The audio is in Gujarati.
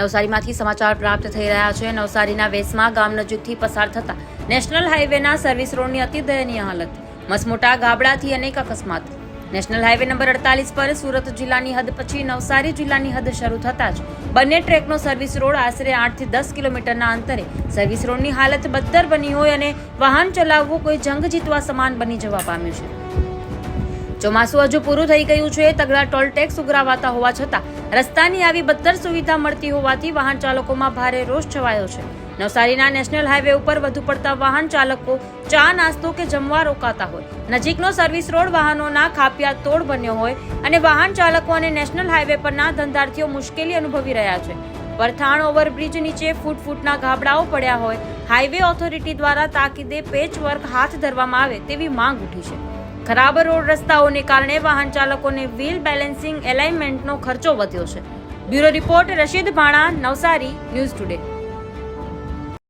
નવસારીમાંથી સમાચાર પ્રાપ્ત થઈ રહ્યા છે. નવસારીના વેસમા ગામ નજીકથી પસાર થતા નેશનલ હાઈવેના સર્વિસ રોડની અતિ દયનીય હાલત. મસમોટા ગાબડાથી અનેક અકસ્માત. નેશનલ હાઈવે નંબર અડતાલીસ પર સુરત જિલ્લાની હદ પછી નવસારી જિલ્લાની હદ શરૂ થતાં જ બંને ટ્રેકનો સર્વિસ રોડ આશરે આઠથી દસ કિલોમીટરના અંતરે સર્વિસ રોડની હાલત બદતર બની હોય અને વાહન ચલાવવું કોઈ જંગ જીતવા સમાન બની જવા પામ્યું છે. ચોમાસું હજુ પૂરું થઈ ગયું છે. તગડા ટોલ ટેક્સ ઉઘરાવાતા હોવા છતાં રસ્તાની આવી બદતર સુવિધા મળતી હોવાથી વાહન ચાલકોમાં ભારે રોષ છવાયો છે. નવસારીના નેશનલ હાઈવે ઉપર વધુ પડતા વાહન ચાલકો ચા નાસ્તો કે જમવા રોકાતા હોય. નજીકનો સર્વિસ રોડ વાહનોના ખાપિયા તોડ બન્યો હોય અને વાહન ચાલકો અને નેશનલ હાઈવે પરના ધંધાર્થીઓ મુશ્કેલી અનુભવી રહ્યા છે. પરથાણ ઓવરબ્રિજ નીચે ફૂટ ફૂટના ગાબડાઓ પડ્યા હોય. હાઈવે ઓથોરિટી દ્વારા તાકીદે પેચ વર્ક હાથ ધરવામાં આવે તેવી માંગ ઉઠી છે. ખરાબ રોડ રસ્તાઓને કારણે વાહન ચાલકોને વ્હીલ બેલેન્સિંગ એલાઇનમેન્ટનો ખર્ચો વધ્યો છે. Bureau report Rashid Bhana, Navsari, news today.